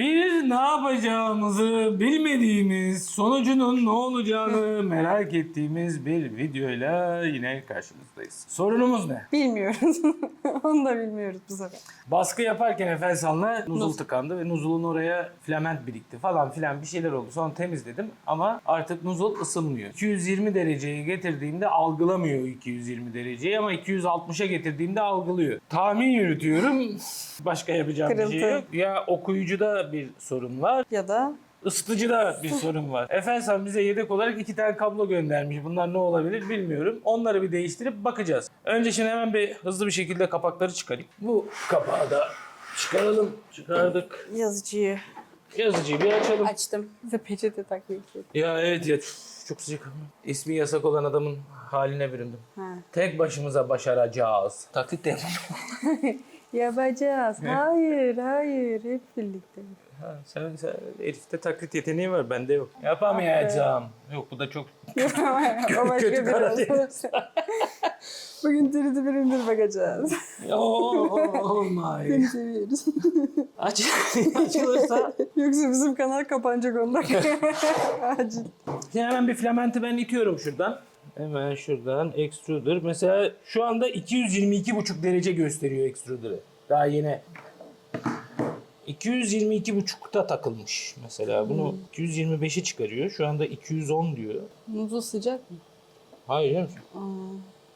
Bir ne yapacağımızı bilmediğimiz, sonucunun ne olacağını merak ettiğimiz bir videoyla yine karşınızdayız. Sorunumuz ne? Bilmiyoruz. Onu da bilmiyoruz bu sefer. Baskı yaparken Efensan'la nuzul tıkandı ve nuzulun oraya filament birikti falan filan bir şeyler oldu. Sonra temizledim ama artık nuzul ısınmıyor. 220 dereceye getirdiğimde algılamıyor 220 dereceyi ama 260'a getirdiğimde algılıyor. Tahmin yürütüyorum. Başka yapacağım bir şey yok. Ya okuyucuda bir sorun var Ya da Isıtıcıda bir sorun var. Efendim bize yedek olarak iki tane kablo göndermiş. Bunlar ne olabilir bilmiyorum. Onları bir değiştirip bakacağız. Önce şimdi hemen bir hızlı bir şekilde kapakları çıkarayım. Bu kapağı da çıkaralım. Çıkardık. yazıcıyı Yazıcıyı bir açalım. açtım. Size peçete istedim. Ya evet ya çok, çok sıcak. İsmi yasak olan adamın haline büründüm. Ha. Tek başımıza başaracağız. Taklit de Yapacağız. Hayır, hayır. Hep birlikte. Ha, sen, sen, herifte taklit yeteneği var bende yok. Yapamayacağım. Yok bu da çok o başka kötü bir Karadeniz. Bugün diridi birimdir bakacağız. Oh my. Seviyoruz. Aç, açılırsa Yoksa bizim kanal kapanacak ondan. Acil. Şimdi hemen bir filamenti ben itiyorum şuradan. Hemen şuradan extruder. Mesela şu anda 222,5 derece gösteriyor extruder'ı. Daha yeni. 222,5'ta takılmış mesela. Bunu 225'e çıkarıyor. Şu anda 210 diyor. Muzlu sıcak mı? Hayır canım.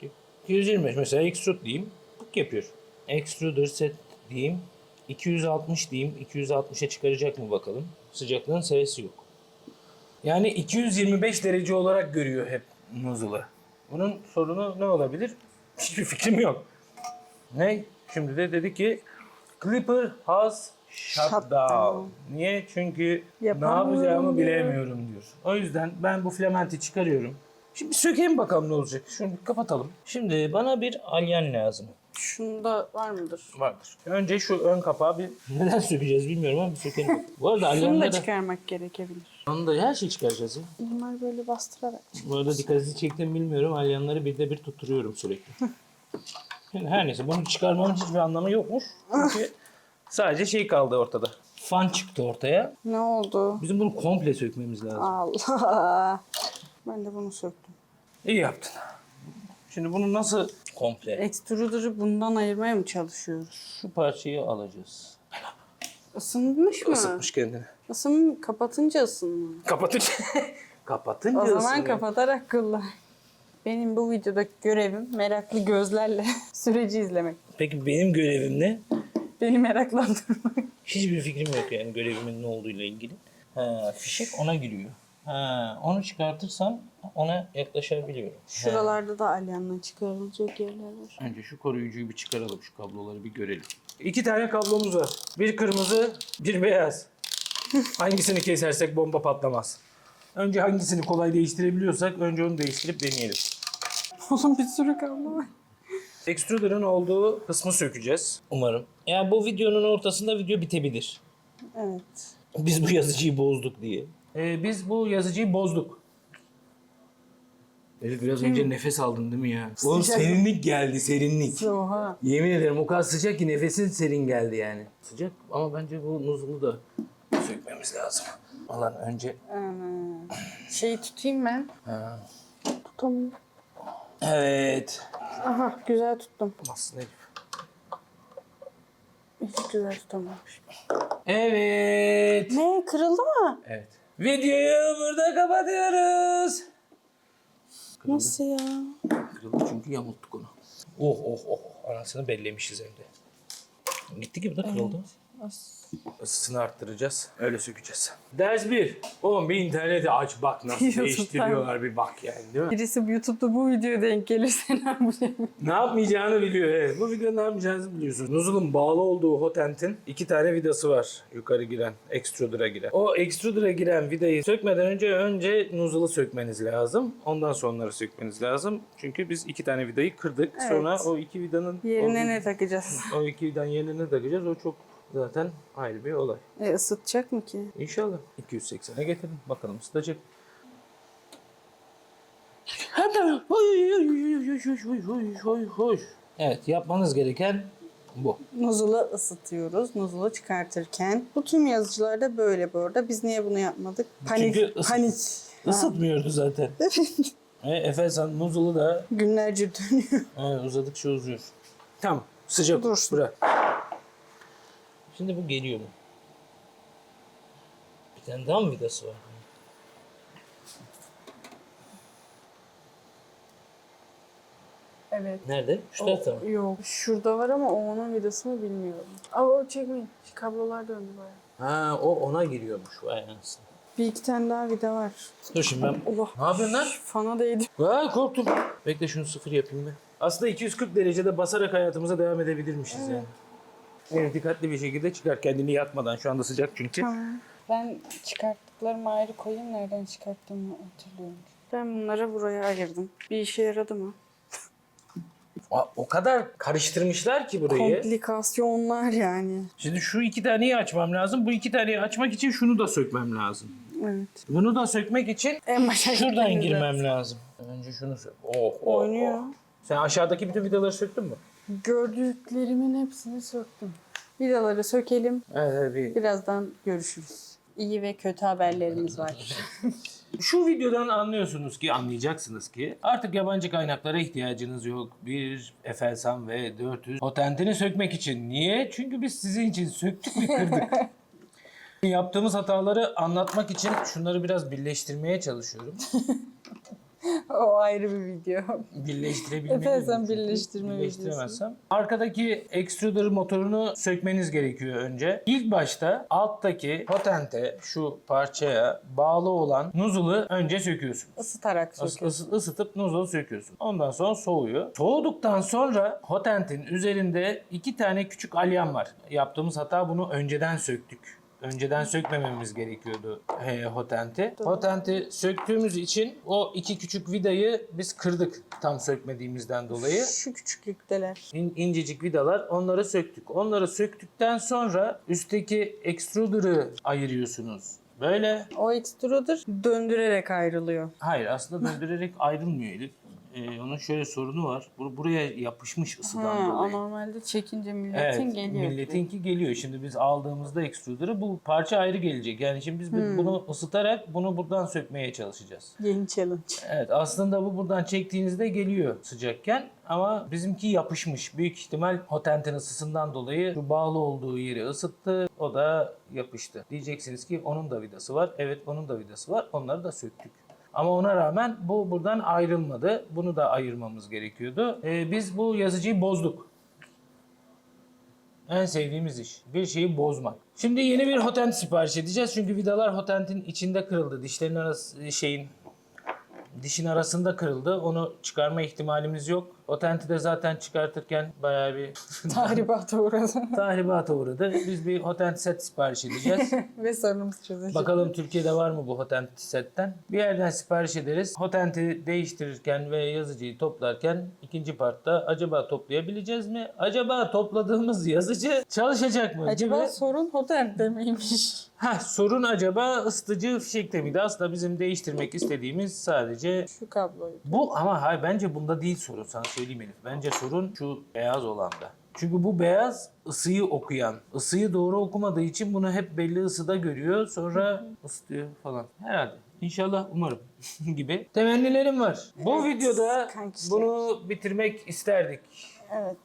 Aa. 225 mesela extrude diyeyim. Bık yapıyor. Extruder set diyeyim. 260 diyeyim. 260'a çıkaracak mı bakalım. Sıcaklığın seviyesi yok. Yani 225 derece olarak görüyor hep nozzle'ı. Bunun sorunu ne olabilir? Hiçbir fikrim yok. Ne? Şimdi de dedi ki Clipper has shut, Shut down. down. Niye? Çünkü ne yapacağımı diyor. bilemiyorum diyor. O yüzden ben bu filamenti çıkarıyorum. Şimdi sökeyim bakalım ne olacak. Şunu bir kapatalım. Şimdi bana bir alyan lazım. Şunda var mıdır? Vardır. Önce şu ön kapağı bir neden sökeceğiz bilmiyorum ama bir sökelim. Bu arada Şunu da alyanları çıkarmak gerekebilir. onu da her şeyi çıkaracağız ya. Bunlar böyle bastırarak. Bu arada dikkatinizi çektim bilmiyorum. Alyanları bir de bir tutturuyorum sürekli. Yani her neyse bunu çıkarmamın hiçbir anlamı yokmuş. Çünkü sadece şey kaldı ortada. Fan çıktı ortaya. Ne oldu? Bizim bunu komple sökmemiz lazım. Allah. Ben de bunu söktüm. İyi yaptın. Şimdi bunu nasıl komple? Extruder'ı bundan ayırmaya mı çalışıyoruz? Şu parçayı alacağız. Isınmış mı? Isıtmış kendini. Isın, kapatınca ısınma. Kapatınca. Kapatınca O zaman ısınıyor. kapatarak kullan. Benim bu videodaki görevim meraklı gözlerle süreci izlemek. Peki benim görevim ne? Beni meraklandırmak. Hiçbir fikrim yok yani görevimin ne olduğuyla ilgili. Ha, fişek ona giriyor. Ha, onu çıkartırsam ona yaklaşabiliyorum. Şuralarda da alyanla çıkarılacak yerler var. Önce şu koruyucuyu bir çıkaralım, şu kabloları bir görelim. İki tane kablomuz var. Bir kırmızı, bir beyaz. Hangisini kesersek bomba patlamaz. Önce hangisini kolay değiştirebiliyorsak önce onu değiştirip deneyelim. Oğlum bir sürü kablo var. Extruder'ın olduğu kısmı sökeceğiz. Umarım. Yani bu videonun ortasında video bitebilir. Evet. Biz bu yazıcıyı bozduk diye. Ee, biz bu yazıcıyı bozduk. Elif biraz önce nefes aldın değil mi ya? Oğlum Sıcak. serinlik geldi serinlik. Oha. Yemin ederim o kadar sıcak ki nefesin serin geldi yani. Sıcak ama bence bu nuzulu da sökmemiz lazım. Alan önce... Ana. Şeyi tutayım ben. Ha. Tutamıyorum. Evet. Aha güzel tuttum. Nasılsın Elif? Hiç güzel tutamamış. Evet. Ne kırıldı mı? Evet. Videoyu burada kapatıyoruz. Nasıl ya? Kırıldı çünkü yamulttuk onu. Oh oh oh. Anasını bellemişiz hem de. Gitti gibi de kırıldı. As- Isısını arttıracağız. Öyle sökeceğiz. Ders 1. Oğlum bir interneti aç bak nasıl YouTube'dan. değiştiriyorlar bir bak yani değil mi? Birisi bu YouTube'da bu videoya denk gelirse ne? Ne yapmayacağını biliyor evet. Bu videonun ne yapmayacağını biliyorsunuz. Nozzle'ın bağlı olduğu hotent'in iki tane vidası var yukarı giren, extruder'a giren. O extruder'a giren vidayı sökmeden önce önce nozzle'ı sökmeniz lazım. Ondan sonra onları sökmeniz lazım. Çünkü biz iki tane vidayı kırdık. Evet. Sonra o iki vidanın Yerine o, ne takacağız? o iki vidanın yerine ne takacağız? O çok zaten ayrı bir olay. E ısıtacak mı ki? İnşallah. 280'e getirdim. Bakalım ısıtacak. Evet yapmanız gereken bu. Nuzulu ısıtıyoruz. Nuzulu çıkartırken. Bu tüm yazıcılarda böyle bu arada. Biz niye bunu yapmadık? Panik. Çünkü ısı- panik. ısıtmıyordu zaten. e, Efe sen nuzulu da Günlerce dönüyor. e, uzadıkça uzuyor. Tamam sıcak Dursun. bırak. Şimdi bu geliyor mu? Bir tane daha mı vidası var? Evet. Nerede? Şu tarafta mı? Yok. Şurada var ama o onun vidası mı bilmiyorum. Ama o çekmeyin. Kablolar döndü bayağı. Ha o ona giriyormuş. Vay anasını. Bir iki tane daha vida var. Dur şimdi ben... Allah. Ne yapıyorsun lan? Fana değdi. Vay korktum. Bekle şunu sıfır yapayım ben. Aslında 240 derecede basarak hayatımıza devam edebilirmişiz yani. Evet dikkatli bir şekilde çıkar kendini yakmadan. Şu anda sıcak çünkü. Ben çıkarttıklarımı ayrı koyayım. Nereden çıkarttığımı hatırlıyorum. Ben bunları buraya ayırdım. Bir işe yaradı mı? Aa, O kadar karıştırmışlar ki burayı. Komplikasyonlar yani. Şimdi şu iki taneyi açmam lazım. Bu iki taneyi açmak için şunu da sökmem lazım. Evet. Bunu da sökmek için En başa şuradan gitmemiz girmem lazım. lazım. Önce şunu sök. Oh, oh, Oynuyor. oh. Sen aşağıdaki bütün vidaları söktün mü? Gördüklerimin hepsini söktüm. Vidaları sökelim. Evet, evet. bir- Birazdan görüşürüz. İyi ve kötü haberlerimiz var. Şu videodan anlıyorsunuz ki, anlayacaksınız ki artık yabancı kaynaklara ihtiyacınız yok. Bir Efelsan ve 400 patentini sökmek için. Niye? Çünkü biz sizin için söktük ve kırdık. Yaptığımız hataları anlatmak için şunları biraz birleştirmeye çalışıyorum. o ayrı bir video. Birleştirebilmeliyim. Efelsan çünkü. birleştirme Birleştiremezsem. Arkadaki extruder motorunu sökmeniz gerekiyor önce. İlk başta alttaki patente şu parçaya bağlı olan nozzle'ı önce söküyorsunuz. Isıtarak Is- söküyorsun. ısı- ısıtıp nozzle'ı söküyorsun. Ondan sonra soğuyor. Soğuduktan sonra hotentin üzerinde iki tane küçük alyan var. Yaptığımız hata bunu önceden söktük. Önceden sökmememiz gerekiyordu e, hotenti. Hotenti söktüğümüz için o iki küçük vidayı biz kırdık tam sökmediğimizden dolayı. Şu küçüklükteler. İn, incecik vidalar onları söktük. Onları söktükten sonra üstteki extruder'ı ayırıyorsunuz. Böyle. O extruder döndürerek ayrılıyor. Hayır aslında döndürerek ayrılmıyor Elif. Ee, onun şöyle sorunu var. Bu, buraya yapışmış ısıdan Ha, dolayı. normalde çekince milletin Evet, geliyor. milletinki geliyor. Şimdi biz aldığımızda extruder'ı bu parça ayrı gelecek. Yani şimdi biz Hmm. bunu ısıtarak bunu buradan sökmeye çalışacağız. Yeni challenge. Evet aslında bu buradan çektiğinizde geliyor sıcakken ama bizimki yapışmış. Büyük ihtimal hotentin ısısından dolayı şu bağlı olduğu yeri ısıttı. O da yapıştı. Diyeceksiniz ki onun da vidası var. Evet onun da vidası var. Onları da söktük. Ama ona rağmen bu buradan ayrılmadı. Bunu da ayırmamız gerekiyordu. Ee, biz bu yazıcıyı bozduk. En sevdiğimiz iş. Bir şeyi bozmak. Şimdi yeni bir hotent sipariş edeceğiz. Çünkü vidalar hotentin içinde kırıldı. Dişlerin arası şeyin dişin arasında kırıldı. Onu çıkarma ihtimalimiz yok. Otenti de zaten çıkartırken bayağı bir Tahribata uğradı. tahribata uğradı. Biz bir hotent set sipariş edeceğiz. Ve sorunumuz çözülecek. Bakalım Türkiye'de var mı bu hotent setten? Bir yerden sipariş ederiz. Hotenti değiştirirken ve yazıcıyı toplarken ikinci partta acaba toplayabileceğiz mi? Acaba topladığımız yazıcı çalışacak mı? Acaba gibi. sorun otelde miymiş? Heh, sorun acaba ısıtıcı fişekte miydi? Aslında bizim değiştirmek istediğimiz sadece Şu kabloyu. bu ama hayır bence bunda değil sorun sana söyleyeyim Elif. Bence sorun şu beyaz olanda. Çünkü bu beyaz ısıyı okuyan. Isıyı doğru okumadığı için bunu hep belli ısıda görüyor. Sonra ısıtıyor falan. Herhalde. İnşallah umarım gibi temennilerim var. Bu Evet, videoda kankiler. bunu bitirmek isterdik. Evet.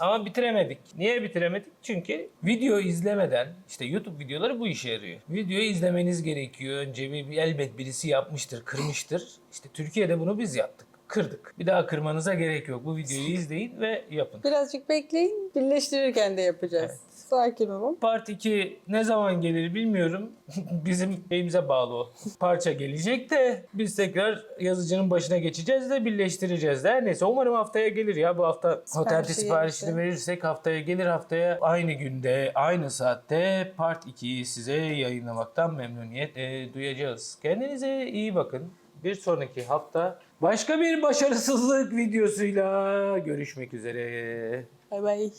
Ama bitiremedik. Niye bitiremedik? Çünkü video izlemeden, işte YouTube videoları bu işe yarıyor. Videoyu izlemeniz gerekiyor. Önce bir- elbet birisi yapmıştır, kırmıştır. İşte Türkiye'de bunu biz yaptık. Kırdık. Bir daha kırmanıza gerek yok. Bu videoyu izleyin ve yapın. Birazcık bekleyin. Birleştirirken de yapacağız. Sakin olun. Part 2 ne zaman gelir bilmiyorum. Bizim şeyimize bağlı o. Parça gelecek de biz tekrar yazıcının başına geçeceğiz de birleştireceğiz de. Her neyse umarım haftaya gelir ya. Bu hafta otelde siparişini verirsek haftaya gelir. Haftaya aynı günde, aynı saatte Part 2'yi size yayınlamaktan memnuniyet e, duyacağız. Kendinize iyi bakın. Bir sonraki hafta başka bir başarısızlık videosuyla görüşmek üzere. Bay bay.